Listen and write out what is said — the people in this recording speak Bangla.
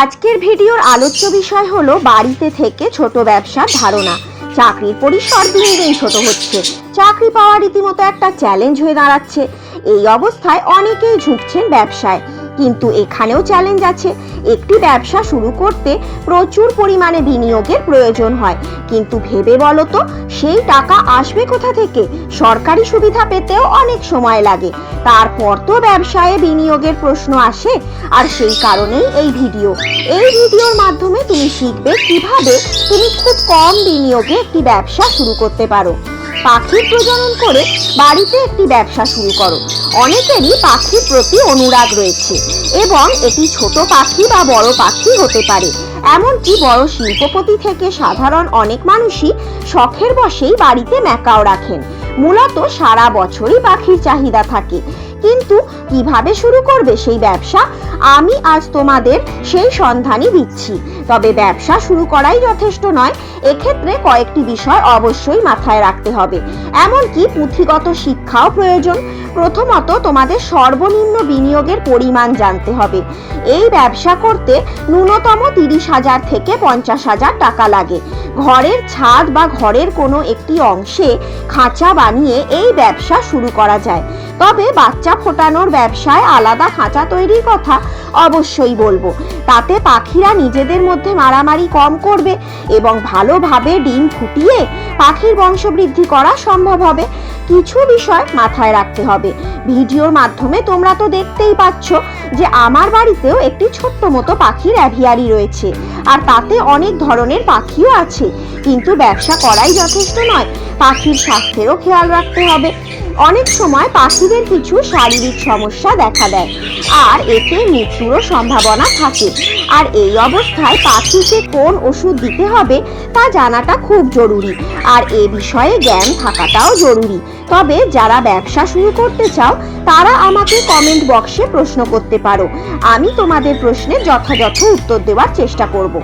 আজকের ভিডিওর আলোচ্য বিষয় হলো বাড়িতে থেকে ছোট ব্যবসার ধারণা। চাকরির পরিসর দিন দিন ছোট হচ্ছে। চাকরি পাওয়া রীতিমতো একটা চ্যালেঞ্জ হয়ে দাঁড়াচ্ছে। এই অবস্থায় অনেকেই ঝুঁকছেন ব্যবসায়। কিন্তু এখানেও চ্যালেঞ্জ আছে। একটি ব্যবসা শুরু করতে প্রচুর পরিমাণে বিনিয়োগের প্রয়োজন হয়। কিন্তু ভেবে বলো তো, সেই টাকা আসবে কোথা থেকে? সরকারি সুবিধা পেতেও অনেক সময় লাগে। তারপর তো ব্যবসায়ে বিনিয়োগের প্রশ্ন আসে, আর সেই কারণেই এই ভিডিও। এই ভিডিওর মাধ্যমে তুমি শিখবে কীভাবে তুমি খুব কম বিনিয়োগে একটি ব্যবসা শুরু করতে পারো। পাখির প্রজনন করে বাড়িতে একটি ব্যবসা শুরু করো। অনেকেরই পাখির প্রতি অনুরাগ রয়েছে, এবং এটি ছোট পাখি বা বড় পাখি হতে পারে। এমনকি বড় শিল্পপতি থেকে সাধারণ অনেক মানুষই শখের বসেই বাড়িতে ম্যাকাও রাখেন। মূলত সারা বছরই পাখির চাহিদা থাকে। কিন্তু কীভাবে শুরু করবে সেই ব্যবসা? আমি আজ তোমাদের সেই সন্ধানই দিচ্ছি। তবে ব্যবসা শুরু করাই যথেষ্ট নয়, এক্ষেত্রে কয়েকটি বিষয় অবশ্যই মাথায় রাখতে হবে। এমনকি পুঁথিগত শিক্ষাও প্রয়োজন। প্রথমত তোমাদের সর্বনিম্ন বিনিয়োগের পরিমাণ জানতে হবে। এই ব্যবসা করতে ন্যূনতম তিরিশ হাজার থেকে পঞ্চাশ হাজার টাকা লাগে। ঘরের ছাদ বা ঘরের কোনো একটি অংশে খাঁচা বানিয়ে এই ব্যবসা শুরু করা যায়। তবে বাচ্চা ফোটানোর ব্যবসায় আলাদা খাঁচা তৈরির কথা অবশ্যই বলব। তাতে পাখিরা নিজেদের মধ্যে মারামারি কম করবে এবং ভালোভাবে ডিম ফুটিয়ে পাখির বংশবৃদ্ধি করা সম্ভব হবে। কিছু বিষয় মাথায় রাখতে হবে। ভিডিওর মাধ্যমে তোমরা তো দেখতেই পাচ্ছ যে আমার বাড়িতেও একটি ছোট্ট মতো পাখির অ্যাভিয়ারি রয়েছে। আর তাতে অনেক ধরনের পাখিও আছে। কিন্তু ব্যবসা করাই যথেষ্ট নয়। পাখির স্বাস্থ্যেরও খেয়াল রাখতে হবে। অনেক সময় পাখিদের কিছু শারীরিক সমস্যা দেখা দেয়, আর এতে মৃত্যুরও সম্ভাবনা থাকে। আর এই অবস্থায় পাখিকে কোন ওষুধ দিতে হবে তা জানাটা খুব জরুরি, আর এ বিষয়ে জ্ঞান থাকাটাও জরুরি। তবে যারা ব্যবসা শুরু করতে চাও, তারা আমাকে কমেন্ট বক্সে প্রশ্ন করতে পারো। আমি তোমাদের প্রশ্নের যথাযথ উত্তর দেওয়ার চেষ্টা করব।